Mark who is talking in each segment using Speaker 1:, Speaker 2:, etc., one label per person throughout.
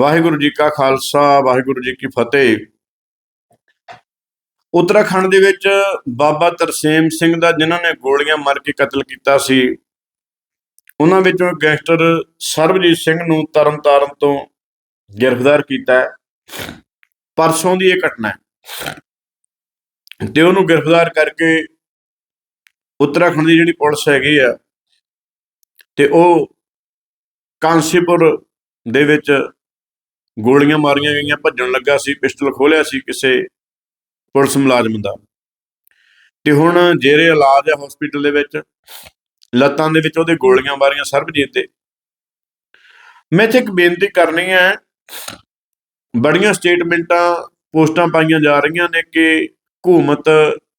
Speaker 1: ਵਾਹਿਗੁਰੂ ਜੀ ਕਾ ਖਾਲਸਾ, ਵਾਹਿਗੁਰੂ ਜੀ ਕੀ ਫਤਿਹ। ਉੱਤਰਾਖੰਡ ਦੇ ਵਿੱਚ ਬਾਬਾ ਤਰਸੇਮ ਸਿੰਘ ਦਾ, ਜਿਨ੍ਹਾਂ ਨੇ ਗੋਲੀਆਂ ਮਾਰ ਕੇ ਕਤਲ ਕੀਤਾ ਸੀ, ਉਹਨਾਂ ਵਿੱਚੋਂ ਗੈਂਗਸਟਰ ਸਰਬਜੀਤ ਸਿੰਘ ਨੂੰ ਤਰਨਤਾਰਨ ਤੋਂ ਗ੍ਰਿਫਤਾਰ ਕੀਤਾ ਪਰਸੋਂ ਦੀ ਇਹ ਘਟਨਾ ਹੈ। ਤੇ ਉਹਨੂੰ ਗ੍ਰਿਫਤਾਰ ਕਰਕੇ ਉੱਤਰਾਖੰਡ ਦੀ ਜਿਹੜੀ ਪੁਲਿਸ ਹੈਗੀ ਆ, ਤੇ ਉਹ ਕਾਂਸੀਪੁਰ ਦੇ ਵਿੱਚ ਗੋਲੀਆਂ ਮਾਰੀਆਂ ਗਈਆਂ, ਭੱਜਣ ਲੱਗਾ ਸੀ, ਪਿਸਟਲ ਖੋਲਿਆ ਸੀ ਕਿਸੇ ਪੁਲਿਸ ਮੁਲਾਜ਼ਮ ਦਾ। ਤੇ ਹੁਣ ਜੇਰੇ ਇਲਾਜ ਹੈ ਹਸਪੀਟਲ ਦੇ ਵਿੱਚ, ਲੱਤਾਂ ਦੇ ਵਿੱਚ ਉਹਦੇ ਗੋਲੀਆਂ ਮਾਰੀਆਂ ਸਰਬਜੀਤ ਦੇ। ਮੈਂ ਇੱਥੇ ਇੱਕ ਬੇਨਤੀ ਕਰਨੀ ਹੈ, ਬੜੀਆਂ ਸਟੇਟਮੈਂਟਾਂ ਪੋਸਟਾਂ ਪਾਈਆਂ ਜਾ ਰਹੀਆਂ ਨੇ ਕਿ ਹਕੂਮਤ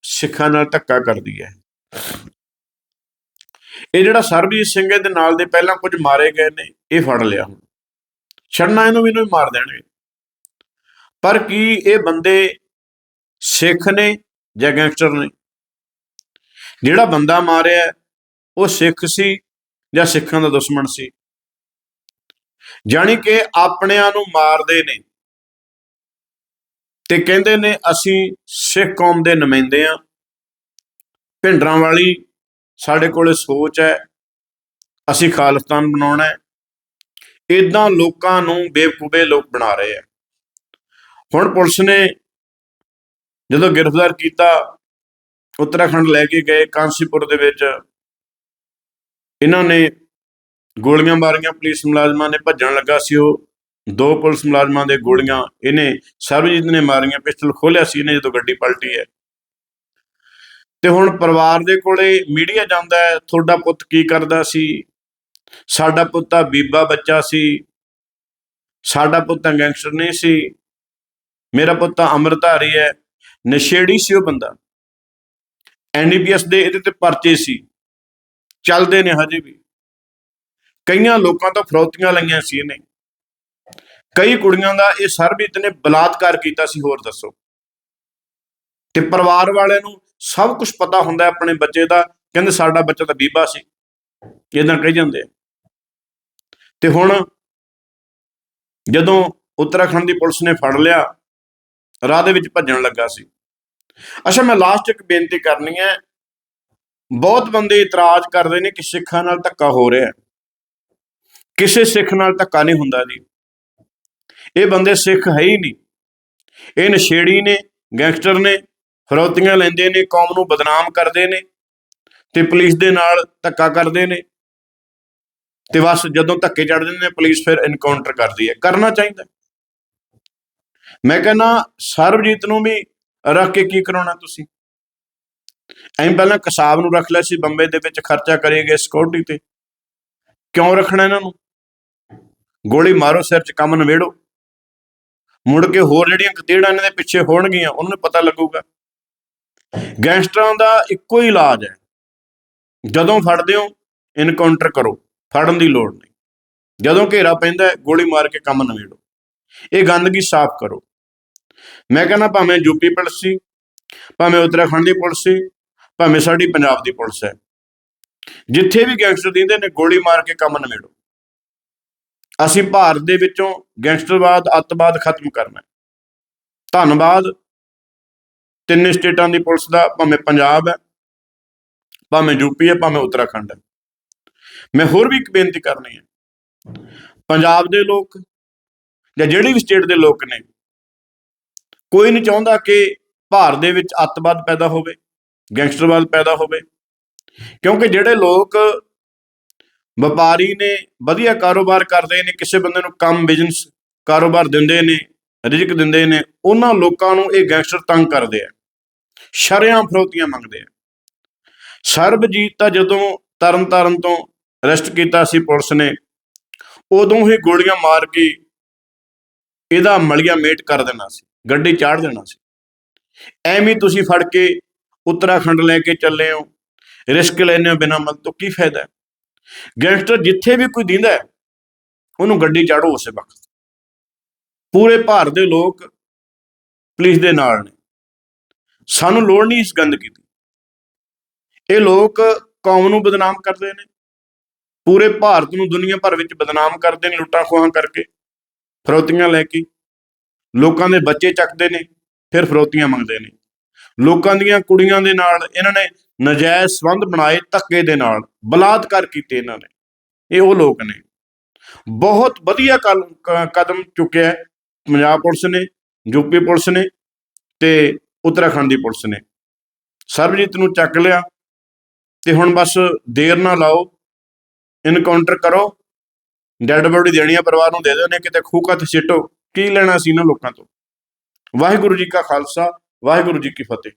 Speaker 1: ਸਿੱਖਾਂ ਨਾਲ ਧੱਕਾ ਕਰਦੀ ਹੈ। ਇਹ ਜਿਹੜਾ ਸਰਬਜੀਤ ਸਿੰਘ ਦੇ ਨਾਲ ਦੇ ਪਹਿਲਾਂ ਕੁਝ ਮਾਰੇ ਗਏ ਨੇ, ਇਹ ਫੜ ਲਿਆ। ਹੁਣ ਛੱਡਣਾ ਇਹਨੂੰ ਵੀ, ਇਹਨੂੰ ਮਾਰ ਦੇਣਗੇ ਪਰ ਕੀ ਇਹ ਬੰਦੇ ਸਿੱਖ ਨੇ ਜਾਂ ਗੈਂਗਸਟਰ ਨੇ? ਜਿਹੜਾ ਬੰਦਾ ਮਾਰਿਆ, ਉਹ ਸਿੱਖ ਸੀ ਜਾਂ ਸਿੱਖਾਂ ਦਾ ਦੁਸ਼ਮਣ ਸੀ? ਜਾਣੀ ਕਿ ਆਪਣਿਆਂ ਨੂੰ ਮਾਰਦੇ ਨੇ ਤੇ ਕਹਿੰਦੇ ਨੇ, ਅਸੀਂ ਸਿੱਖ ਕੌਮ ਦੇ ਨੁਮਾਇੰਦੇ ਆ। ਭਿੰਡਰਾਂ ਵਾਲੀ ਸਾਡੇ ਕੋਲੇ ਸੋਚ ਹੈ, ਅਸੀਂ ਖਾਲਿਸਤਾਨ ਬਣਾਉਣਾ ਹੈ। ਇਦਾਂ ਲੋਕਾਂ ਨੂੰ ਬੇਵਕੂਫੇ ਲੋਕ ਬਣਾ ਰਹੇ ਆ। ਹੁਣ ਪੁਲਿਸ ਨੇ ਜਦੋਂ ਗ੍ਰਿਫਤਾਰ ਕੀਤਾ, ਉੱਤਰਾਖੰਡ ਲੈ ਕੇ ਗਏ, ਕਾਂਸੀਪੁਰ ਦੇ ਵਿੱਚ ਇਹਨਾਂ ਨੇ ਗੋਲੀਆਂ ਮਾਰੀਆਂ, ਪੁਲਿਸ ਮੁਲਾਜ਼ਮਾਂ ਨੇ ਭੱਜਣ ਲੱਗਾ ਸੀ ਉਹ। ਦੋ ਪੁਲਿਸ ਮੁਲਾਜ਼ਮਾਂ ਦੇ ਗੋਲੀਆਂ ਇਹਨੇ, ਸਰਬਜੀਤ ਨੇ ਮਾਰੀਆਂ ਪਿਸਟਲ ਖੋਲਿਆ ਸੀ ਇਹਨੇ ਜਦੋਂ ਗੱਡੀ ਪਲਟੀ ਹੈ। ਤੇ ਹੁਣ ਪਰਿਵਾਰ ਦੇ ਕੋਲੇ ਮੀਡੀਆ ਜਾਂਦਾ ਹੈ, ਤੁਹਾਡਾ ਪੁੱਤ ਕੀ ਕਰਦਾ ਸੀ? ਸਾਡਾ ਪੁੱਤਾ ਬੀਬਾ ਬੱਚਾ ਸੀ। ਸਾਡਾ ਪੁੱਤ ਗੈਂਗਸਟਰ ਨਹੀਂ ਸੀ। ਮੇਰਾ ਪੁੱਤ ਤਾਂ ਅੰਮ੍ਰਿਤਧਾਰੀ ਹੈ। ਨਸ਼ੇੜੀ ਸੀ ਉਹ ਬੰਦਾ। ਐਨਡੀਪੀਐਸ ਦੇ ਇਹਦੇ ਤੇ ਪਰਚੇ ਸੀ। ਚੱਲਦੇ ਨੇ ਹਜੇ ਵੀ। ਕਈਆਂ ਲੋਕਾਂ ਤੋਂ ਫਰੌਤੀਆਂ ਲਈਆਂ ਸੀ ਇਹਨੇ। ਕਈ ਕੁੜੀਆਂ ਦਾ ਇਹ ਸਰਬੀਤ ਨੇ ਬਲਾਤਕਾਰ ਕੀਤਾ ਸੀ, ਹੋਰ ਦੱਸੋ। ਤੇ ਪਰਿਵਾਰ ਵਾਲਿਆਂ ਨੂੰ ਸਭ ਕੁਝ ਪਤਾ ਹੁੰਦਾ ਆਪਣੇ ਬੱਚੇ ਦਾ। ਕਹਿੰਦੇ ਸਾਡਾ ਬੱਚਾ ਤਾਂ ਬੀਬਾ ਸੀ। ਇਦਾਂ ਕਹੀ ਜਾਂਦੇ ਆ। ਤੇ ਹੁਣ ਜਦੋਂ ਉੱਤਰਾਖੰਡ ਦੀ ਪੁਲਿਸ ਨੇ ਫੜ ਲਿਆ ਰਾਹ ਦੇ ਵਿੱਚ ਭੱਜਣ ਲੱਗਾ ਸੀ। ਅੱਛਾ ਮੈਂ ਲਾਸਟ ਇੱਕ ਬੇਨਤੀ ਕਰਨੀ ਹੈ। ਬਹੁਤ ਬੰਦੇ ਇਤਰਾਜ਼ ਕਰਦੇ ਨੇ ਕਿ ਸਿੱਖਾਂ ਨਾਲ ਧੱਕਾ ਹੋ ਰਿਹਾ ਹੈ। ਕਿਸੇ ਸਿੱਖ ਨਾਲ ਧੱਕਾ ਨਹੀਂ ਹੁੰਦਾ ਜੀ। ਇਹ ਬੰਦੇ ਸਿੱਖ ਹੈ ਹੀ ਨਹੀਂ। ਇਹ ਨਸ਼ੇੜੀ ਨੇ ਗੈਂਗਸਟਰ ਨੇ ਫਰੌਤੀਆਂ ਲੈਂਦੇ ਨੇ ਕੌਮ ਨੂੰ ਬਦਨਾਮ ਕਰਦੇ ਨੇ ਤੇ ਪੁਲਿਸ ਦੇ ਨਾਲ ਧੱਕਾ ਕਰਦੇ ਨੇ। ਤੇ ਬਸ ਜਦੋਂ ਧੱਕੇ ਚੜ ਜਾਂਦੇ ਨੇ, ਪੁਲਿਸ ਫਿਰ ਇਨਕਾਊਂਟਰ ਕਰਦੀ ਹੈ। ਕਰਨਾ ਚਾਹੀਦਾ ਮੈਂ ਕਹਿੰਦਾ, ਸਰਬਜੀਤ ਨੂੰ ਵੀ ਰੱਖ ਕੇ ਕੀ ਕਰਾਉਣਾ ਤੁਸੀਂ? ਐਂ ਪਹਿਲਾਂ ਕਸਾਬ ਨੂੰ ਰੱਖ ਲਿਆ ਸੀ, ਬੰਬੇ ਦੇ ਵਿੱਚ ਖਰਚਾ ਕਰੇਗੇ ਸਿਕਿਉਰਿਟੀ ਤੇ। ਕਿਉਂ ਰੱਖਣਾ ਇਹਨਾਂ ਨੂੰ? ਗੋਲੀ ਮਾਰੋ, ਸਿਰ 'ਚ ਕੰਮ ਨਵੇੜੋ ਮੁੜ ਕੇ ਹੋਰ ਜਿਹੜੀਆਂ ਕਤੇੜਾਂ ਇਹਨਾਂ ਦੇ ਪਿੱਛੇ ਹੋਣਗੀਆਂ, ਉਹਨਾਂ ਨੂੰ ਪਤਾ ਲੱਗੂਗਾ। ਗੈਂਗਸਟਰਾਂ ਦਾ ਇੱਕੋ ਹੀ ਇਲਾਜ ਹੈ। ਜਦੋਂ ਫੜਦੇ ਹੋ ਇਨਕਾਊਂਟਰ ਕਰੋ। ਫੜਨ ਦੀ ਲੋੜ ਨਹੀਂ। ਜਦੋਂ ਘੇਰਾ ਪੈਂਦਾ ਗੋਲੀ ਮਾਰ ਕੇ ਕੰਮ ਨਵੇੜੋ ਇਹ ਗੰਦਗੀ ਸਾਫ਼ ਕਰੋ। ਮੈਂ ਕਹਿੰਦਾ ਭਾਵੇਂ ਯੂਪੀ ਪੁਲਿਸ ਸੀ, ਭਾਵੇਂ ਉੱਤਰਾਖੰਡ ਦੀ ਪੁਲਿਸ ਸੀ, ਭਾਵੇਂ ਸਾਡੀ ਪੰਜਾਬ ਦੀ ਪੁਲਿਸ ਹੈ। ਜਿੱਥੇ ਵੀ ਗੈਂਗਸਟਰ ਦਿੰਦੇ ਨੇ, ਗੋਲੀ ਮਾਰ ਕੇ ਕੰਮ ਨਵੇੜੋ ਅਸੀਂ ਭਾਰਤ ਦੇ ਵਿੱਚੋਂ ਗੈਂਗਸਟਰਵਾਦ, ਅੱਤਵਾਦ ਖਤਮ ਕਰਨਾ ਧੰਨਵਾਦ। ਤਿੰਨੇ ਸਟੇਟਾਂ ਦੀ ਪੁਲਿਸ ਦਾ, ਭਾਵੇਂ ਪੰਜਾਬ ਹੈ, ਭਾਵੇਂ ਯੂਪੀ ਹੈ, ਭਾਵੇਂ ਉੱਤਰਾਖੰਡ ਹੈ। ਮੈਂ ਹੋਰ ਵੀ ਇੱਕ ਬੇਨਤੀ ਕਰਨੀ ਹੈ। ਪੰਜਾਬ ਦੇ ਲੋਕ ਜਾਂ ਜਿਹੜੀ ਵੀ ਸਟੇਟ ਦੇ ਲੋਕ ਨੇ, ਕੋਈ ਨਹੀਂ ਚਾਹੁੰਦਾ ਕਿ ਭਾਰਤ ਦੇ ਵਿੱਚ ਅੱਤਵਾਦ ਪੈਦਾ ਹੋਵੇ, ਗੈਂਗਸਟਰਵਾਦ ਪੈਦਾ ਹੋਵੇ, ਕਿਉਂਕਿ ਜਿਹੜੇ ਲੋਕ ਵਪਾਰੀ ਨੇ, ਵਧੀਆ ਕਾਰੋਬਾਰ ਕਰਦੇ ਨੇ, ਕਿਸੇ ਬੰਦੇ ਨੂੰ ਕੰਮ ਬਿਜ਼ਨਸ ਕਾਰੋਬਾਰ ਦਿੰਦੇ ਨੇ ਰਿਜ਼ਕ ਦਿੰਦੇ ਨੇ, ਉਹਨਾਂ ਲੋਕਾਂ ਨੂੰ ਇਹ ਗੈਂਗਸਟਰ ਤੰਗ ਕਰਦੇ ਆ। ਸ਼ਰਿਆਂ ਫਰੋਤੀਆਂ ਮੰਗਦੇ ਆ। ਸਰਬਜੀਤ ਤਾਂ ਜਦੋਂ ਤਰਨ ਤਾਰਨ ਤੋਂ ਅਰੈਸਟ ਕੀਤਾ ਸੀ ਪੁਲਿਸ ਨੇ। ਉਦੋਂ ਹੀ ਗੋਲੀਆਂ ਮਾਰ ਕੇ ਇਹਦਾ ਮਲੀਆ ਮੇਟ ਕਰ ਦੇਣਾ ਸੀ, ਗੱਡੀ ਚਾੜ ਦੇਣਾ ਸੀ। ਐਵੇਂ ਤੁਸੀਂ ਫੜ ਕੇ ਉੱਤਰਾਖੰਡ ਲੈ ਕੇ ਚੱਲੇ ਹੋ। ਰਿਸਕ ਲੈਣੇ ਹੋ ਬਿਨਾਂ ਮਤਲਬ ਤੋਂ, ਕੀ ਫਾਇਦਾ? ਗੈਂਗਸਟਰ ਜਿੱਥੇ ਵੀ ਕੋਈ ਦਿੰਦਾ, ਉਹਨੂੰ ਗੱਡੀ ਚਾੜੋ ਉਸੇ ਵਕਤ। ਪੂਰੇ ਭਾਰਤ ਦੇ ਲੋਕ ਪੁਲਿਸ ਦੇ ਨਾਲ ਨੇ। ਸਾਨੂੰ ਲੋੜ ਨਹੀਂ ਇਸ ਗੰਦਗੀ ਦੀ। ਇਹ ਲੋਕ ਕੌਮ ਨੂੰ ਬਦਨਾਮ ਕਰਦੇ ਨੇ। ਪੂਰੇ ਭਾਰਤ ਨੂੰ ਦੁਨੀਆ ਭਰ ਵਿੱਚ ਬਦਨਾਮ ਕਰਦੇ ਨੇ ਲੁੱਟਾਂ ਖੋਹਾਂ ਕਰਕੇ, ਫਰੋਤੀਆਂ ਲੈ ਕੇ। ਲੋਕਾਂ ਦੇ ਬੱਚੇ ਚੱਕਦੇ ਨੇ, ਫਿਰ ਫਰੋਤੀਆਂ ਮੰਗਦੇ ਨੇ। ਲੋਕਾਂ ਦੀਆਂ ਕੁੜੀਆਂ ਦੇ ਨਾਲ ਇਹਨਾਂ ਨੇ ਨਜਾਇਜ਼ ਸੰਬੰਧ ਬਣਾਏ ਧੱਕੇ ਦੇ ਨਾਲ, ਬਲਾਤਕਾਰ ਕੀਤੇ ਇਹਨਾਂ ਨੇ। ਇਹ ਉਹ ਲੋਕ ਨੇ। ਬਹੁਤ ਵਧੀਆ ਕਲ- ਕ- ਕਦਮ ਚੁੱਕਿਆ ਪੰਜਾਬ ਪੁਲਿਸ ਨੇ ਯੂਪੀ ਪੁਲਿਸ ਨੇ ਤੇ ਉੱਤਰਾਖੰਡ ਦੀ ਪੁਲਿਸ ਨੇ। ਸਰਬਜੀਤ ਨੂੰ ਚੱਕ ਲਿਆ ਤੇ ਹੁਣ ਬਸ ਦੇਰ ਨਾ ਲਾਓ ਇਨਕਾਊਂਟਰ ਕਰੋ। ਡੈਡ ਬੋਡੀ ਦੇਣੀ ਆ ਪਰਿਵਾਰ ਨੂੰ ਦੇ ਦਿਓ ਨੇ ਕਿਤੇ ਖੂਕਾ ਤੇ ਸਿੱਟੋ। ਕੀ ਲੈਣਾ ਸੀ ਇਹਨਾਂ ਲੋਕਾਂ ਤੋਂ? ਵਾਹਿਗੁਰੂ ਜੀ ਕਾ ਖਾਲਸਾ, ਵਾਹਿਗੁਰੂ ਜੀ ਕੀ ਫਤਿਹ।